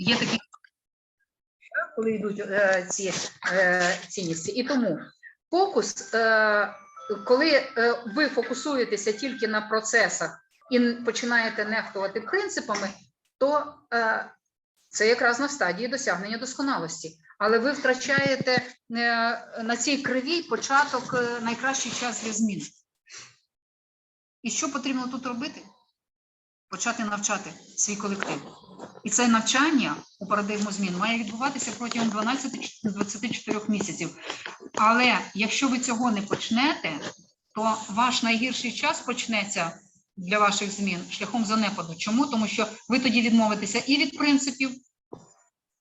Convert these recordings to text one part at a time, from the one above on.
є такі коли йдуть е, ці е, цінності. І тому фокус, е, коли е, ви фокусуєтеся тільки на процесах і починаєте нехтувати принципами, то е, це якраз на стадії досягнення досконалості. Але ви втрачаєте е, на цій кривій початок е, найкращий час для змін. І що потрібно тут робити? Почати навчати свій колектив. І це навчання у парадигму змін має відбуватися протягом 12-24 місяців. Але якщо ви цього не почнете, то ваш найгірший час почнеться для ваших змін шляхом занепаду. Чому? Тому що ви тоді відмовитеся і від принципів,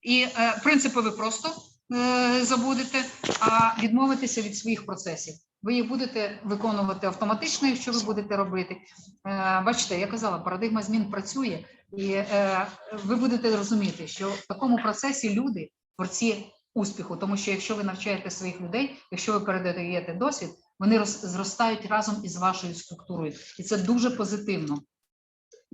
і е, принципи ви просто е, забудете, а відмовитеся від своїх процесів. Ви їх будете виконувати автоматично, якщо ви будете робити. Е, бачите, я казала, парадигма змін працює, і е, ви будете розуміти, що в такому процесі люди творці успіху, тому що якщо ви навчаєте своїх людей, якщо ви передаєте досвід, вони зростають разом із вашою структурою, і це дуже позитивно.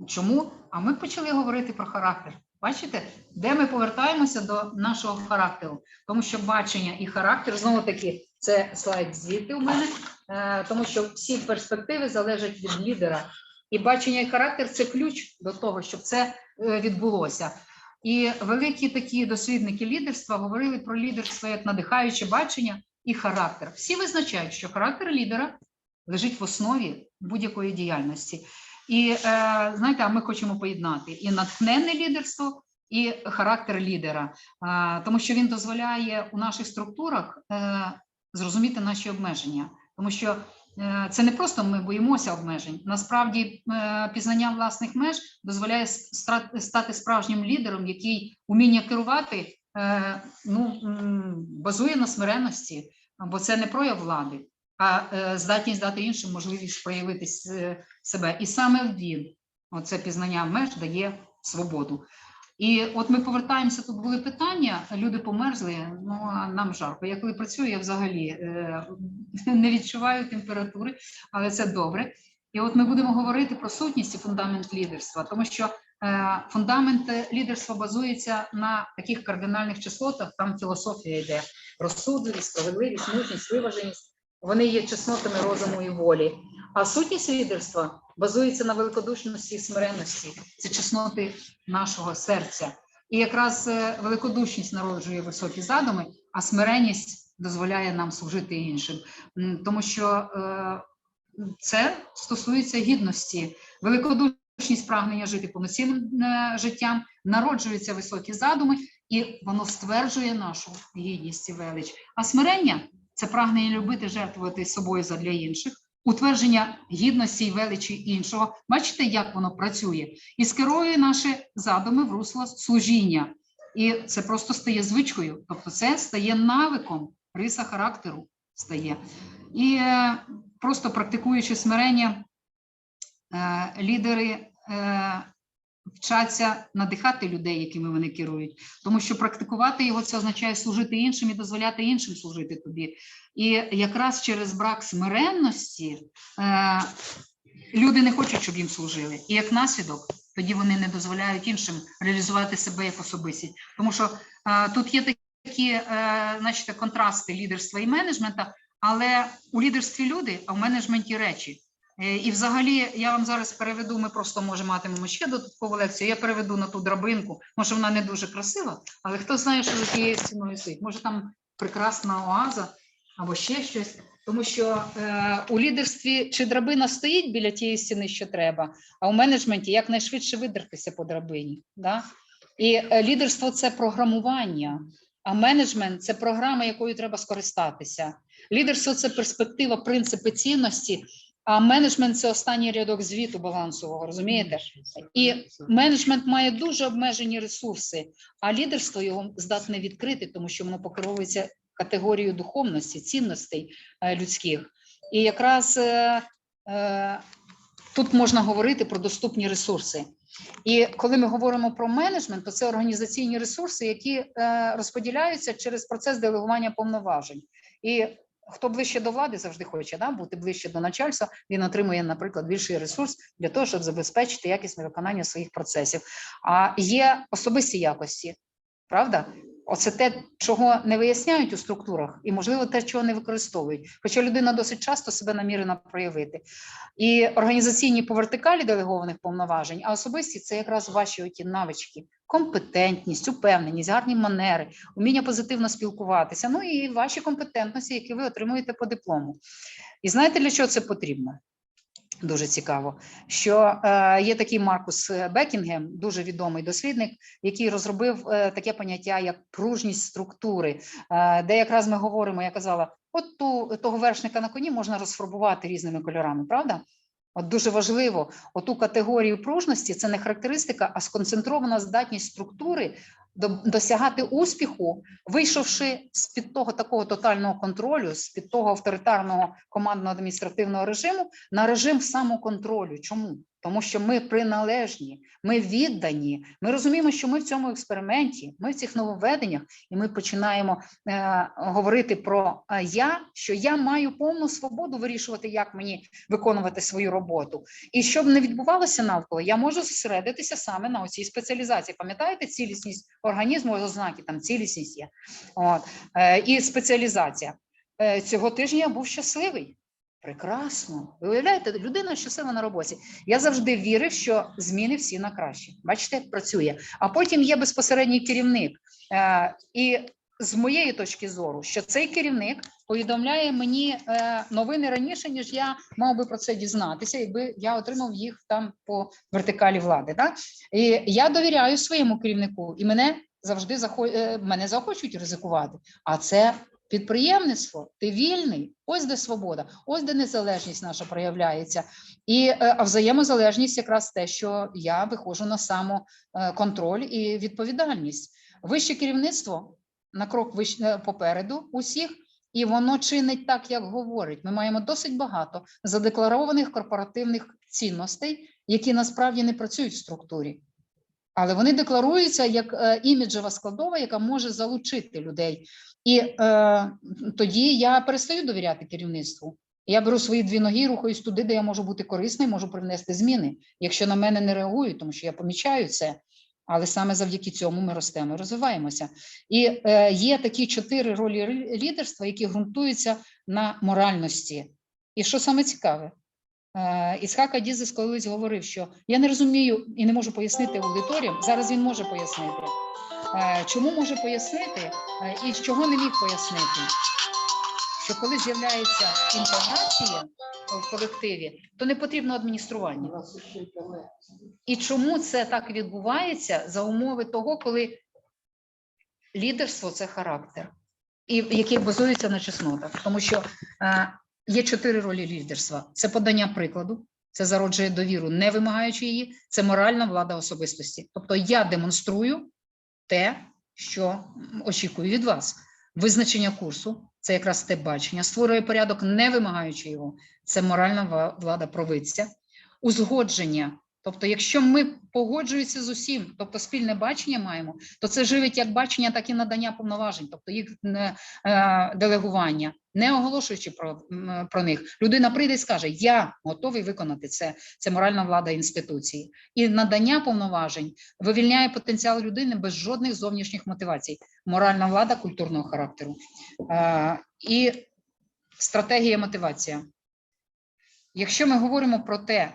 Чому? А ми почали говорити про характер. Бачите, де ми повертаємося до нашого характеру, тому що бачення і характер знову таки це слайд звідти у мене, е, тому що всі перспективи залежать від лідера. І бачення і характер це ключ до того, щоб це е, відбулося. І великі такі дослідники лідерства говорили про лідерство як надихаюче бачення і характер. Всі визначають, що характер лідера лежить в основі будь-якої діяльності. І е, знаєте, а ми хочемо поєднати і натхненне лідерство, і характер лідера, тому що він дозволяє у наших структурах е, зрозуміти наші обмеження, тому що е, це не просто ми боїмося обмежень. Насправді, пізнання власних меж дозволяє стати справжнім лідером, який уміння керувати ну, базує на смиренності, бо це не прояв влади, а е, здатність дати іншим можливість проявити себе. І саме він, оце пізнання меж, дає свободу. І от ми повертаємося, тут були питання, люди померзли, ну а нам жарко. Я коли працюю, я взагалі е, не відчуваю температури, але це добре. І от ми будемо говорити про сутність і фундамент лідерства, тому що е, фундамент е, лідерства базується на таких кардинальних чеснотах, там філософія йде розсудливість, справедливість, мужність, виваженість. Вони є чеснотами розуму і волі. А сутність лідерства базується на великодушності і смиренності. Це чесноти нашого серця. І якраз е, великодушність народжує високі задуми, а смиренність дозволяє нам служити іншим. Тому що е, це стосується гідності, великодушність прагнення жити повноцінним е, життям, народжуються високі задуми, і воно стверджує нашу гідність і велич. А смирення це прагнення любити, жертвувати собою задля інших, утвердження гідності і величі іншого. Бачите, як воно працює, і скерує наші задуми в русло служіння. І це просто стає звичкою, тобто це стає навиком, риса характеру стає. І е, просто практикуючи смирення, е, лідери е, вчаться надихати людей, якими вони керують. Тому що практикувати його це означає служити іншим і дозволяти іншим служити тобі. І якраз через брак смиренності е, люди не хочуть, щоб їм служили. І як наслідок, тоді вони не дозволяють іншим реалізувати себе як особистість. Тому що е, тут є такі, е, значить, контрасти лідерства і менеджмента, але у лідерстві люди, а в менеджменті речі. Е, І взагалі я вам зараз переведу. Ми просто може матимемо ще додаткову лекцію. Я переведу на ту драбинку. Може, вона не дуже красива, але хто знає, що за тією стіною стоїть. Може, там прекрасна оаза або ще щось. Тому що е, у лідерстві чи драбина стоїть біля тієї стіни, що треба, а у менеджменті якнайшвидше видертися по драбині. Да? І е, лідерство це програмування, а менеджмент це програма, якою треба скористатися. Лідерство це перспектива, принципи цінності, а менеджмент це останній рядок звіту балансового, розумієте? І менеджмент має дуже обмежені ресурси, а лідерство його здатне відкрити, тому що воно покеровується категорією духовності, цінностей е, людських. І якраз е, е, тут можна говорити про доступні ресурси. І коли ми говоримо про менеджмент, то це організаційні ресурси, які е, розподіляються через процес делегування повноважень. І хто ближче до влади завжди хоче да, бути ближче до начальства, він отримує, наприклад, більший ресурс для того, щоб забезпечити якісне виконання своїх процесів. А є особисті якості, правда? Оце те, чого не виясняють у структурах, і можливо те, чого не використовують. Хоча людина досить часто себе намірена проявити. І організаційні по вертикалі делегованих повноважень, а особисті це якраз ваші оті навички, компетентність, упевненість, гарні манери, уміння позитивно спілкуватися. Ну і ваші компетентності, які ви отримуєте по диплому. І знаєте, для чого це потрібно? Дуже цікаво, що е, є такий Маркус Бекінгем, дуже відомий дослідник, який розробив е, таке поняття як пружність структури, е, де якраз ми говоримо, я казала, от ту того вершника на коні можна розфарбувати різними кольорами, правда? От дуже важливо, оту категорію пружності це не характеристика, а сконцентрована здатність структури до- досягати успіху, вийшовши з під того такого тотального контролю, з під того авторитарного командно-адміністративного режиму на режим самоконтролю. Чому? Тому що ми приналежні, ми віддані. Ми розуміємо, що ми в цьому експерименті, ми в цих нововведеннях, і ми починаємо е, говорити про е, я, що я маю повну свободу вирішувати, як мені виконувати свою роботу. І щоб не відбувалося навколо, я можу зосередитися саме на оцій спеціалізації. Пам'ятаєте, цілісність організму, ознаки там цілісність є. От, е, і спеціалізація. Е, цього тижня я був щасливий. Прекрасно. Ви уявляєте, людина щаслива на роботі. Я завжди вірив, що зміни всі на краще. Бачите, як працює. А потім є безпосередній керівник. Е, і з моєї точки зору, що цей керівник повідомляє мені е, новини раніше, ніж я мав би про це дізнатися, якби я отримав їх там по вертикалі влади. Да? І я довіряю своєму керівнику, і мене завжди захо... е, мене захочуть ризикувати. А це підприємництво, ти вільний, ось де свобода, ось де незалежність наша проявляється. І е, а взаємозалежність якраз те, що я виходжу на самоконтроль і відповідальність. Вище керівництво на крок вище е, попереду усіх. І воно чинить так, як говорить. Ми маємо досить багато задекларованих корпоративних цінностей, які насправді не працюють в структурі, але вони декларуються як е, іміджева складова, яка може залучити людей. І е, тоді я перестаю довіряти керівництву. Я беру свої дві ноги, і рухаюсь туди, де я можу бути корисною, можу привнести зміни, якщо на мене не реагують, тому що я помічаю це. Але саме завдяки цьому ми ростемо розвиваємося. І е, є такі чотири ролі лідерства, які ґрунтуються на моральності. І що саме цікаве, Ісхак Адізес колись говорив, що я не розумію і не можу пояснити аудиторіям. Зараз він може пояснити. Е, чому може пояснити е, і чого не міг пояснити? Що коли з'являється інтеграція в колективі, то не потрібно адміністрування. І чому це так відбувається за умови того, коли лідерство це характер, і який базується на чеснотах, тому що е, є чотири ролі лідерства: це подання прикладу, це зароджує довіру, не вимагаючи її, це моральна влада особистості. Тобто я демонструю те, що очікую від вас. Визначення курсу це якраз те бачення, створює порядок, не вимагаючи його. Це моральна влада провидця, узгодження. Тобто, якщо ми погоджуємося з усім, тобто спільне бачення маємо, то це живить як бачення, так і надання повноважень, тобто їх не, е, делегування, не оголошуючи про, про них. Людина прийде і скаже: Я готовий виконати це. Це моральна влада інституції. І надання повноважень вивільняє потенціал людини без жодних зовнішніх мотивацій. Моральна влада культурного характеру. Е, і стратегія мотивація. Якщо ми говоримо про те,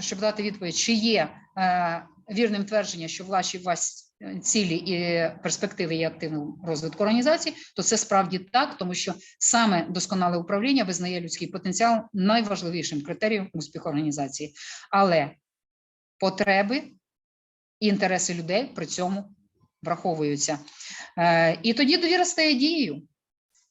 щоб дати відповідь, чи є е, вірним твердження, що ваші е, цілі і перспективи є активним розвитку організації, то це справді так, тому що саме досконале управління визнає людський потенціал найважливішим критерієм успіху організації. Але потреби і інтереси людей при цьому враховуються. Е, і тоді довіра стає дією.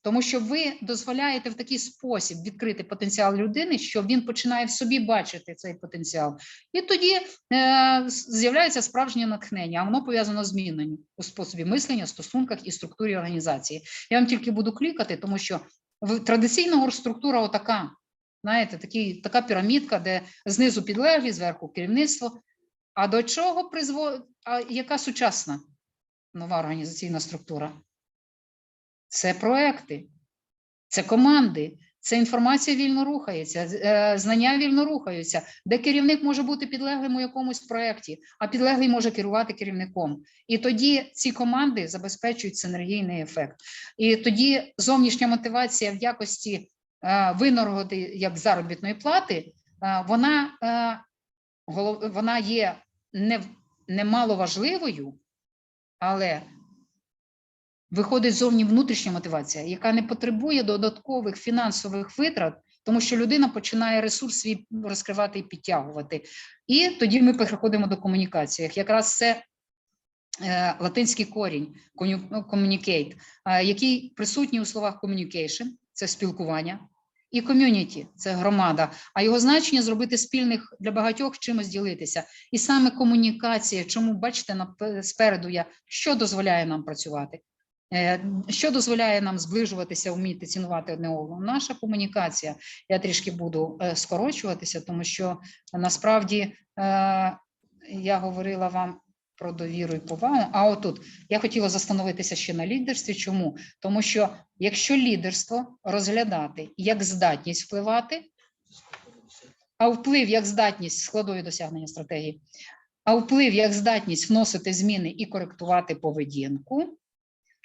Тому що ви дозволяєте в такий спосіб відкрити потенціал людини, що він починає в собі бачити цей потенціал, і тоді е, з'являється справжнє натхнення, а воно пов'язано з зміною у способі мислення, стосунках і структурі організації. Я вам тільки буду клікати, тому що традиційна структура отака. Знаєте, такі, така пірамідка, де знизу підлеглі, зверху керівництво. А до чого призводить, а яка сучасна нова організаційна структура? Це проекти. це команди, це інформація вільно рухається, е, знання вільно рухаються, де керівник може бути підлеглим у якомусь проєкті, а підлеглий може керувати керівником. І тоді ці команди забезпечують синергійний ефект. І тоді зовнішня мотивація в якості е, винагороди як заробітної плати, е, вона, вона є не, немало важливою, але виходить зовні внутрішня мотивація, яка не потребує додаткових фінансових витрат, тому що людина починає ресурс свій розкривати і підтягувати. І тоді ми переходимо до комунікації. Якраз це е, латинський корінь коню- communicate, е, який присутній у словах communication – це спілкування, і community – це громада. А його значення зробити спільних для багатьох чимось ділитися. І саме комунікація, чому бачите, спереду я що дозволяє нам працювати. Е, Що дозволяє нам зближуватися, вміти цінувати одне одного? Наша комунікація. Я трішки буду е, скорочуватися, тому що насправді е, я говорила вам про довіру і повагу. А отут я хотіла застановитися ще на лідерстві. Чому? Тому що якщо лідерство розглядати як здатність впливати, а вплив як здатність складові досягнення стратегії, а вплив як здатність вносити зміни і коректувати поведінку.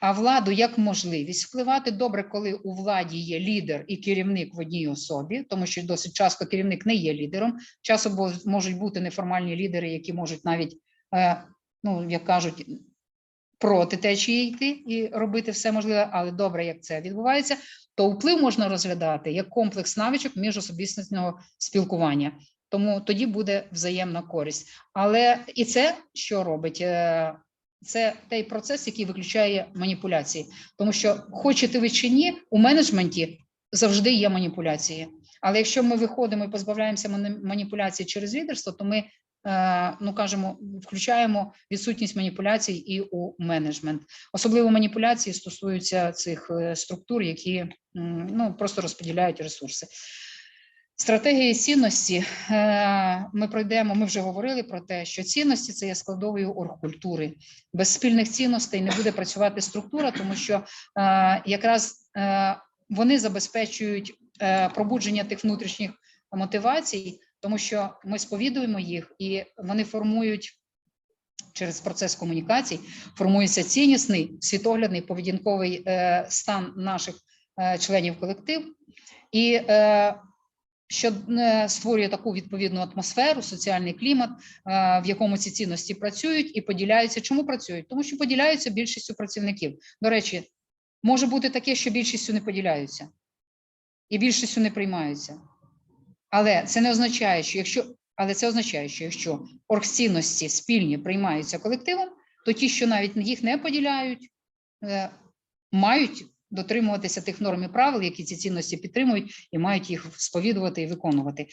А владу як можливість впливати добре, коли у владі є лідер і керівник в одній особі, тому що досить часто керівник не є лідером. Часом можуть бути неформальні лідери, які можуть навіть, е, ну як кажуть, проти течії йти і робити все можливе, але добре, як це відбувається, то вплив можна розглядати як комплекс навичок міжособистісного спілкування. Тому тоді буде взаємна користь. Але і це що робить? Це той процес, який виключає маніпуляції, тому що хочете ви чи ні, у менеджменті завжди є маніпуляції. Але якщо ми виходимо і позбавляємося маніпуляцій через лідерство, то ми е, ну кажемо, включаємо відсутність маніпуляцій і у менеджмент. Особливо маніпуляції стосуються цих е, структур, які ну просто розподіляють ресурси. Стратегії цінності е, ми пройдемо. Ми вже говорили про те, що цінності це є складовою оргкультури. Без спільних цінностей не буде працювати структура, тому що е, якраз е, вони забезпечують пробудження тих внутрішніх мотивацій, тому що ми сповідуємо їх і вони формують через процес комунікацій, формується ціннісний, світоглядний, поведінковий стан наших членів колектив. І що створює таку відповідну атмосферу, соціальний клімат, е, в якому ці цінності працюють і поділяються. Чому працюють? Тому що поділяються більшістю працівників. До речі, може бути таке, що більшістю не поділяються і більшістю не приймаються. Але це не означає, що якщо але це означає, що якщо оргцінності спільні приймаються колективом, то ті, що навіть їх не поділяють, е, мають дотримуватися тих норм і правил, які ці цінності підтримують, і мають їх сповідувати і виконувати.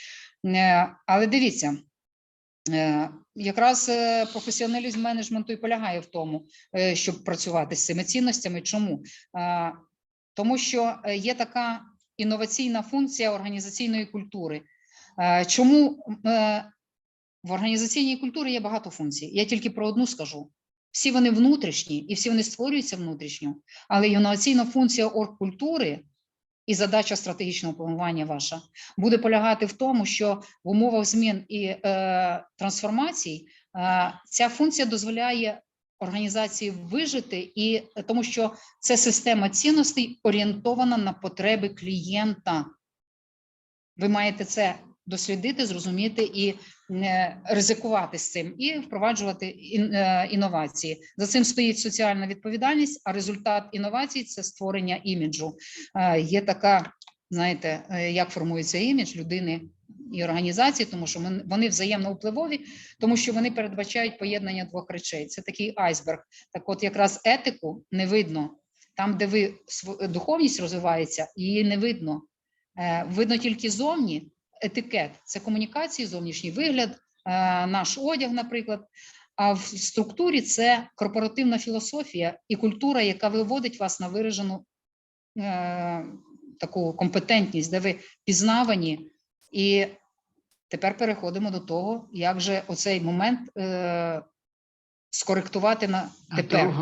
Е, Але дивіться, е, якраз е, професіоналізм менеджменту і полягає в тому, щоб працювати з цими цінностями. Чому? Тому що є така інноваційна функція організаційної культури. Чому в організаційній культурі є багато функцій? Я тільки про одну скажу. Всі вони внутрішні і всі вони створюються внутрішньо, але інноваційна функція оргкультури і задача стратегічного планування ваша буде полягати в тому, що в умовах змін і е, трансформацій е, ця функція дозволяє організації вижити, і тому що це система цінностей орієнтована на потреби клієнта. Ви маєте це дослідити, зрозуміти і ризикувати з цим, і впроваджувати е, інновації. За цим стоїть соціальна відповідальність, а результат інновацій це створення іміджу. Е, Є така, знаєте, е, як формується імідж людини і організації, тому що вони взаємно впливові, тому що вони передбачають поєднання двох речей. Це такий айсберг. Так, от якраз етику не видно. Там, де ви духовність розвивається, її не видно. Видно тільки зовні етикет, це комунікації, зовнішній вигляд, е, наш одяг, наприклад. А в структурі це корпоративна філософія і культура, яка виводить вас на виражену е, таку компетентність, де ви пізнавані. І тепер переходимо до того, як же оцей момент е, скоректувати на тепер.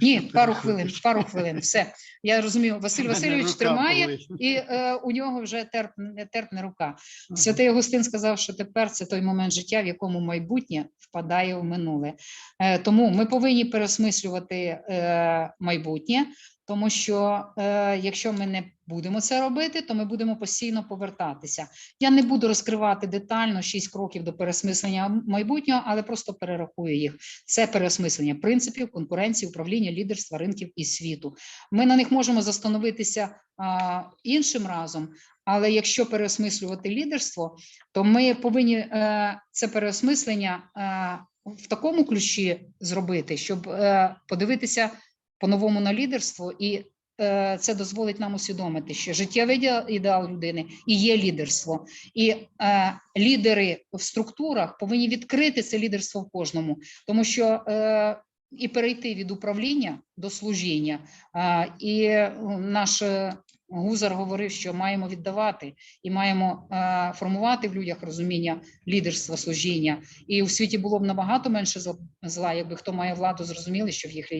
Ні, пару хвилин, пару хвилин. Все. Я розумію, Василь Васильович тримає, і е, у нього вже терпне, терпне рука. Святий Агустин сказав, що тепер це той момент життя, в якому майбутнє впадає в минуле. Е, тому ми повинні переосмислювати е, майбутнє, тому що е, якщо ми не будемо це робити, то ми будемо постійно повертатися. Я не буду розкривати детально шість кроків до переосмислення майбутнього, але просто перерахую їх. Це переосмислення принципів конкуренції, управління, лідерства, ринків і світу. Ми на них можемо застановитися а, іншим разом. Але якщо переосмислювати лідерство, то ми повинні е, це переосмислення е, в такому ключі зробити, щоб е, подивитися по-новому на лідерство, і е, це дозволить нам усвідомити, що життєвий ідеал, людини і є лідерство. І е, лідери в структурах повинні відкрити це лідерство в кожному, тому що е, і перейти від управління до служіння. А, І е, наш е, Гузар говорив, що маємо віддавати і маємо е, формувати в людях розуміння лідерства, служіння. І у світі було б набагато менше зла, якби хто має владу, зрозуміли, що в їх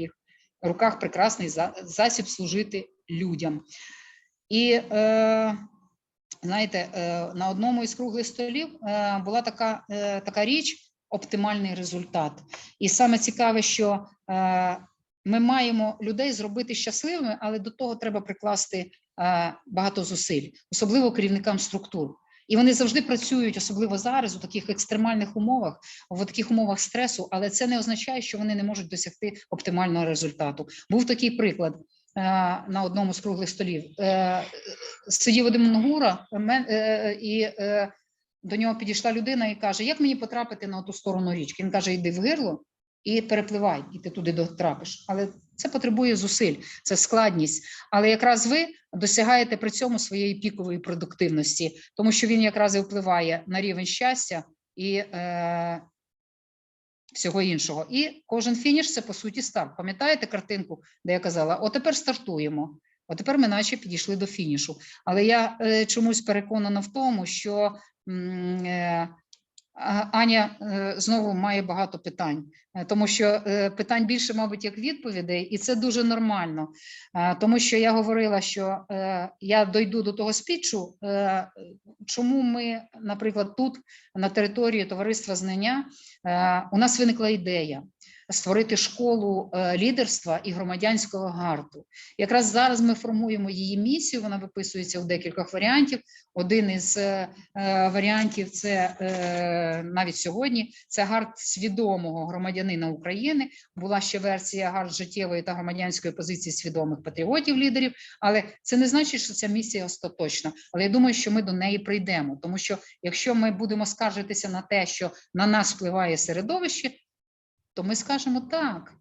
руках прекрасний засіб служити людям. І е, знаєте, е, на одному із круглих столів е, була така, така річ оптимальний результат. І саме цікаве, що ми маємо людей зробити щасливими, але до того треба прикласти багато зусиль, особливо керівникам структур. І вони завжди працюють, особливо зараз, у таких екстремальних умовах, в таких умовах стресу, але це не означає, що вони не можуть досягти оптимального результату. Був такий приклад е, на одному з круглих столів. Е, Сидів один Монгура е, і до нього підійшла людина і каже: Як мені потрапити на ту сторону річки? Він каже: Йди в гирло і перепливай, і ти туди дотрапиш. Але це потребує зусиль, це складність. Але якраз ви досягаєте при цьому своєї пікової продуктивності, тому що він якраз і впливає на рівень щастя і е, всього іншого. І кожен фініш це по суті старт. Пам'ятаєте картинку, де я казала: от тепер стартуємо. От тепер ми наче підійшли до фінішу. Але я е, чомусь переконана в тому, що е, Аня е, знову має багато питань, е, тому що е, питань більше, мабуть, як відповідей, і це дуже нормально. Тому що я говорила, що я дойду до того спічу, чому ми, наприклад, тут на території товариства знання у нас виникла ідея створити школу е, лідерства і громадянського гарту. Якраз зараз ми формуємо її місію. Вона виписується в декількох варіантів. Один із е, е, варіантів це навіть сьогодні. Це гарт свідомого громадянина України. Була ще версія гарт життєвої та громадянської позиції свідомих патріотів лідерів. Але це не значить, що ця місія остаточна. Але я думаю, що ми до неї прийдемо, тому що якщо ми будемо скаржитися на те, що на нас впливає середовище, то ми скажемо так.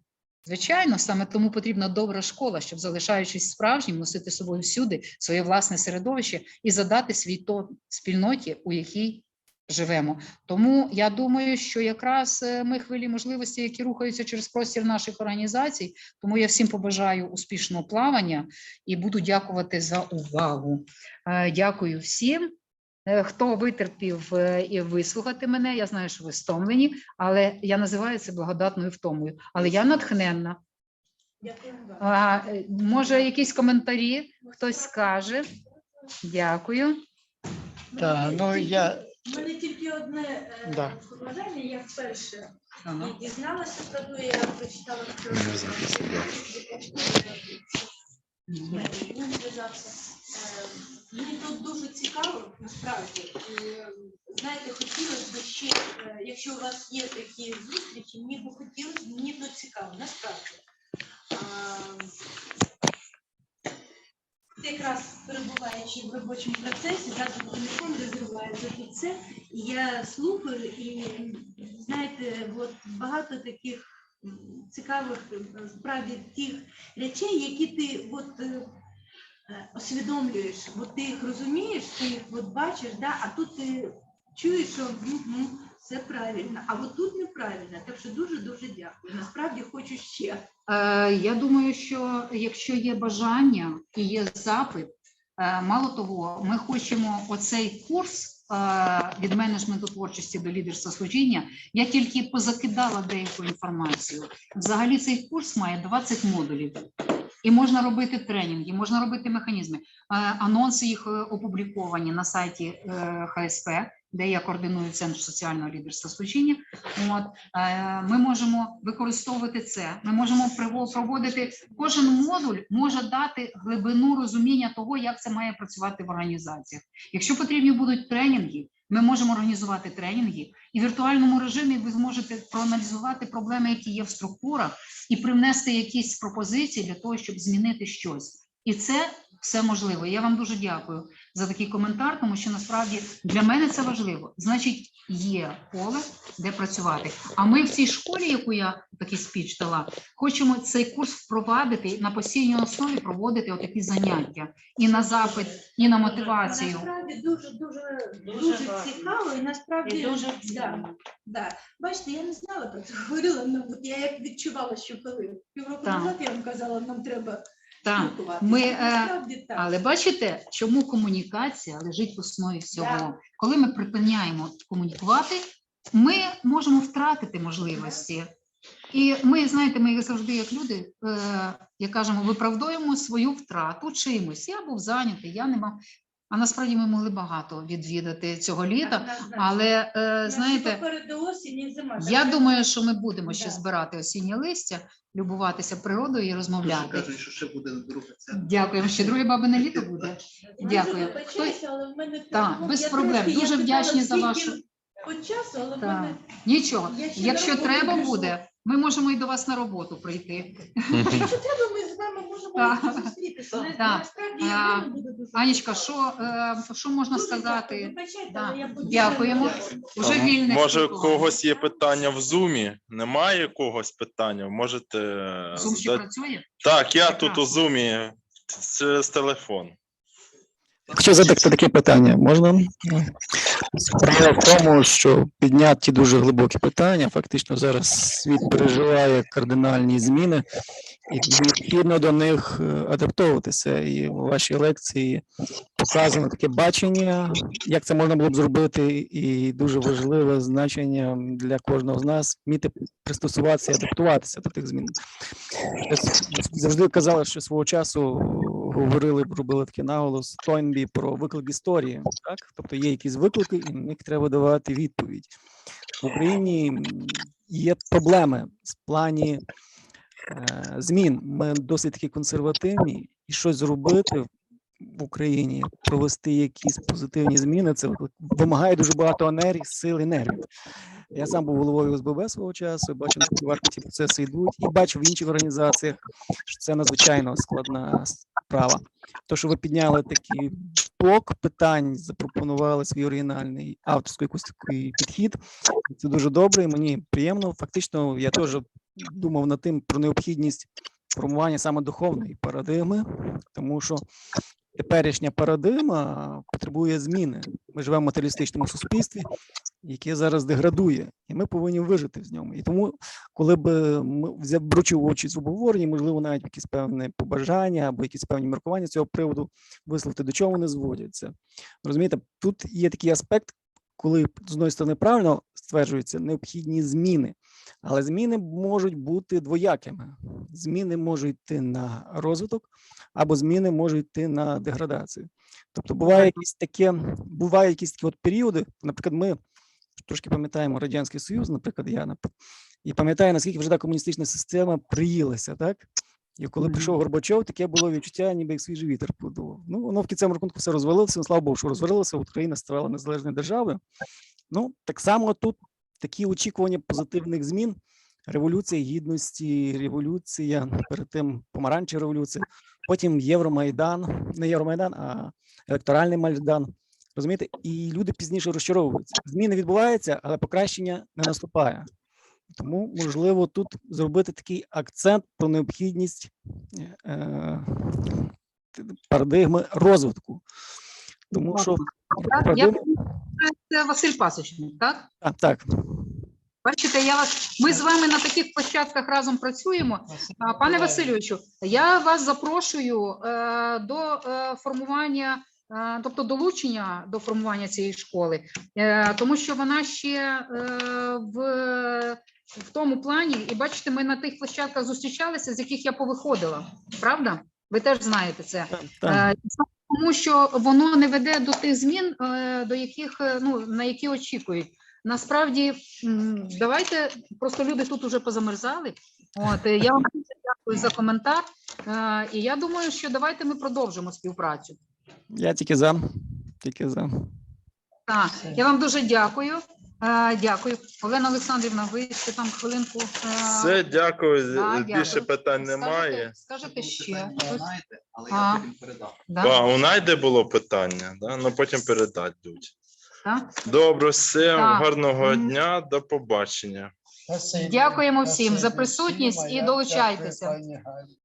Звичайно, саме тому потрібна добра школа, щоб залишаючись справжнім, носити з собою всюди своє власне середовище і задати свій тон спільноті, у якій живемо. Тому я думаю, що якраз е, ми хвилі можливості, які рухаються через простір наших організацій. Тому я всім побажаю успішного плавання і буду дякувати за увагу. Е, Дякую всім. Е, Хто витерпів е, і вислухати мене, я знаю, що ви стомлені, але я називаю це благодатною втомою. Але я натхненна. А, е, може, якісь коментарі хтось скаже? Дякую. Так, ну я У мене тільки одне Да. побажання. Я вперше ага. дізналася про те, я прочитала. Зв'язався. Е, Мені тут дуже цікаво, насправді. Е, Знаєте, хотілося б ще, е, якщо у вас є такі зустрічі, мені б хотілося, мені тут цікаво, насправді. Якраз перебуваючи в робочому процесі, зараз телефон розривається під це, і я слухаю, і знаєте, от багато таких цікавих е, справді тих речей, які ти от, е, е, от ти їх розумієш, ти їх от бачиш, да, а тут ти чуєш, що «Мгм, все правильно, а от тут неправильно. Так що дуже-дуже дякую. Насправді хочу ще. Е, Я думаю, що якщо є бажання і є запит, мало того, ми хочемо оцей курс від менеджменту творчості до лідерства служіння, я тільки позакидала деяку інформацію. Взагалі цей курс має 20 модулів. І можна робити тренінги, можна робити механізми. Е, Анонси їх е, опубліковані на сайті е, ХСП, де я координую центр соціального лідерства служіння. От е, ми можемо використовувати це. Ми можемо проводити кожен модуль може дати глибину розуміння того, як це має працювати в організаціях. Якщо потрібні будуть тренінги, ми можемо організувати тренінги, і в віртуальному режимі ви зможете проаналізувати проблеми, які є в структурах, і привнести якісь пропозиції для того, щоб змінити щось. І це все можливо. Я вам дуже дякую за такий коментар, тому що насправді для мене це важливо. Значить, є поле, де працювати. А ми в цій школі, яку я такий спіч дала, хочемо цей курс впровадити на постійній основі проводити отакі заняття і на запит, і на мотивацію. Насправді дуже дуже Дуже дуже цікаво і насправді І дуже да, да. Бачите, я не знала про це говорила. Ну я як відчувала, що коли півроку Так. назад я вам казала, нам треба Так. ми, е. Але бачите, чому комунікація лежить в основі всього? Да. Коли ми припиняємо комунікувати, ми можемо втратити можливості. І ми, знаєте, ми завжди, як люди, е, як кажемо, виправдуємо свою втрату чимось. Я був зайнятий, я не мав. А насправді ми могли багато відвідати цього літа. Але е, знаєте, я думаю, що ми будемо ще збирати осіннє листя, любуватися природою і розмовляти. Що ще буде друге. Дякуємо. Ще друге бабине літо буде. Дякую. Так, ну, без проблем. Дуже вдячні за вашу- часу, але мене Нічого. Якщо треба буде, ми можемо і до вас на роботу прийти. Якщо треба, ми з вами можемо зустрітися. Дуже. Анічка, що, е, що можна сказати? Да. я буду Дякуємо. Уже вільне Може, у когось є питання в зумі? Немає когось питання? Можете Зум ще задати? працює? Так, я тут у зумі через телефон. Якщо задати таке питання, можна? Справа в тому, що підняті дуже глибокі питання. Фактично зараз світ переживає кардинальні зміни, і необхідно до них е, адаптовуватися. І в вашій лекції показано таке бачення, як це можна було б зробити, і дуже важливе значення для кожного з нас вміти пристосуватися і адаптуватися до тих змін. Ось Завжди казали, що свого часу говорили, робили такий наголос Тойнбі про виклик історії. Так? Тобто є якісь виклики, і на них треба давати відповідь. В Україні є проблеми в плані е, змін. Ми досить такі консервативні, і щось зробити в Україні, провести якісь позитивні зміни, це вимагає дуже багато енергії, сил і нервів. Я сам був головою ОСББ свого часу, бачив, наскільки важко ці процеси йдуть, і бачив в інших організаціях, що це надзвичайно складна справа. То, що ви підняли такий блок питань, запропонували свій оригінальний авторський якийсь такий підхід. Це дуже добре, і мені приємно. Фактично, я теж думав над тим про необхідність формування саме духовної парадигми, тому що теперішня парадигма потребує зміни. Ми живемо в матеріалістичному суспільстві, яке зараз деградує, і ми повинні вижити в ньому. І тому, коли б ми взяв бручив участь в обговоренні, можливо, навіть якісь певні побажання або якісь певні міркування з цього приводу висловити, до чого вони зводяться. Розумієте, тут є такий аспект, коли з одної сторони правильно стверджуються необхідні зміни, але зміни можуть бути двоякими. Зміни можуть йти на розвиток, або зміни можуть йти на деградацію. Тобто буває якісь таке, буває якісь такі от періоди. Наприклад, ми трошки пам'ятаємо Радянський Союз, наприклад, я і пам'ятаю, наскільки вже та комуністична система приїлася, так? І коли Мгм. прийшов Горбачов, таке було відчуття, ніби як свіжий вітер подував. Ну, воно в кінцевому рахунку все розвалилося. Ну, слава Богу, що розвалилося, Україна стала незалежною державою. Ну, так само тут такі очікування позитивних змін. Революція гідності, революція, перед тим помаранчева революція, потім Євромайдан, не Євромайдан, а електоральний Майдан. Розумієте, і люди пізніше розчаровуються. Зміни відбуваються, але покращення не наступає. Тому можливо тут зробити такий акцент про необхідність е, парадигми розвитку. Тому що Так, я це Василь Пасочник, так? так, так. Бачите, я вас. Ми з вами на таких площадках разом працюємо. Пане Васильовичу, я вас запрошую е, до е, формування е, тобто долучення до формування цієї школи, е, тому що вона ще е, в, в тому плані, і бачите, ми на тих площадках зустрічалися, з яких я повиходила. Правда? Ви теж знаєте це. Так. Е, Тому що воно не веде до тих змін, е, до яких е, ну на які очікують. Насправді, давайте просто люди тут уже позамерзали. От е, я вам дякую за коментар. Е, І я думаю, що давайте ми продовжимо співпрацю. Я тільки за. Тільки за. Так, я вам дуже дякую. Е, Дякую, Олена Олександрівна. Ви ще там хвилинку. е, Все, дякую. да, Більше дякую. питань немає. Скажете ще. Питання щось? знаєте, але А. потім передам. Да? А, у Найди було питання, да? ну потім передадуть. Так? Добре, все, Так. гарного Мгм. дня, до побачення. Дякуємо всім за присутність і долучайтеся.